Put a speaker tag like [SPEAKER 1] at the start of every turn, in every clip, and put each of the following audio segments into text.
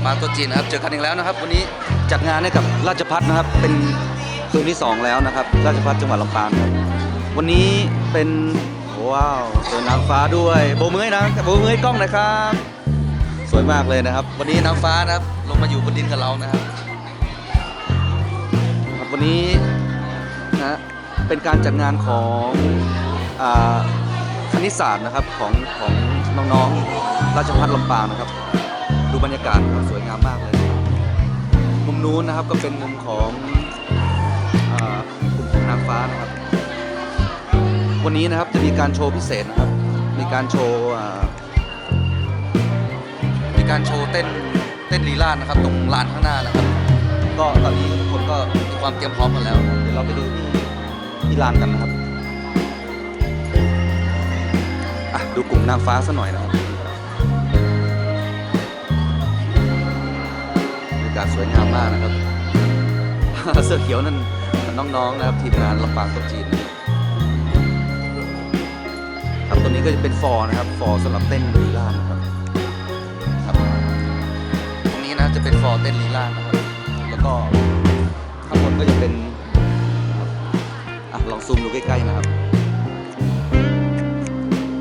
[SPEAKER 1] ำปางตัวจีนนะครับ เจอกันอีกแล้วนะครับ วันนี้จัดงานให้กับราชพัฒนะครับ เป็นคืนที่สองแล้วนะครับ ราชพัฒจังหวัดลำปางครับวันนี้เป็นว้าวเจอนางฟ้าด้วยโบมือให้นะโบมือให้กล้องนะครับ สวยมากเลยนะครับ วันนี้นางฟ้านะครับ ลงมาอยู่บนดินกับเรานะครับครับวันนี้นะเป็นการจัดงานของอ่าคณิตศาสตร์นะครับของของน้องๆราชพัฒลำปางนะครับ ดูบรรยากาศครับสวยงามมากเลยมุมนู้นนะครับก็เป็นมุมของกลุ่มของนางฟ้านะครับ วันนี้นะครับจะมีการโชว์พิเศษนะครับ มีการโชว์มีการโชว์เต้นเต้นลีลาดนะครับ ตรงลานข้างหน้านะครับ ก็ตอนนี้ทุกคนก็มีความเตรียมพร้อมกันแล้ว เดี๋ยวเราไปดูที่ที่ลานกันนะครับอะดูกลุ่มนางฟ้าสักหน่อยนะครับาศสวยงามมากนะครับ เสื้อเขียวนั่นน้องๆนะครับทีมงานลำปางตกจีนะครับตัวนี้ก็จะเป็นฟอร์นะครับ ฟอร์สำหรับเต้นลีลานะครับครับ ตรงนี้นะจะเป็นฟอร์เต้นลีลานะครับ แล้วก็ข้างบนก็จะเป็นอะลองซูมดูใกล้ๆนะครับ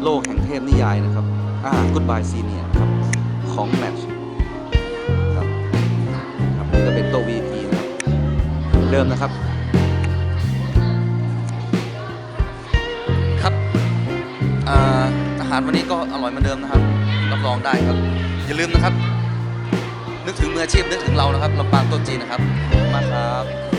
[SPEAKER 1] โลกแห่งเทพนิยายนะครับอ่า Goodbye Senior ครับของแมทช์ ดิมนะครับ ครับอ่าอาหารวันนี้ก็อร่อยเหมือนเดิมนะครับรับรองได้ครับ อย่าลืมนะครับ นึกถึงมืออาชีพนึกถึงเรานะครับลำปางโต้นจีนนะครับขอบคุณมากครับ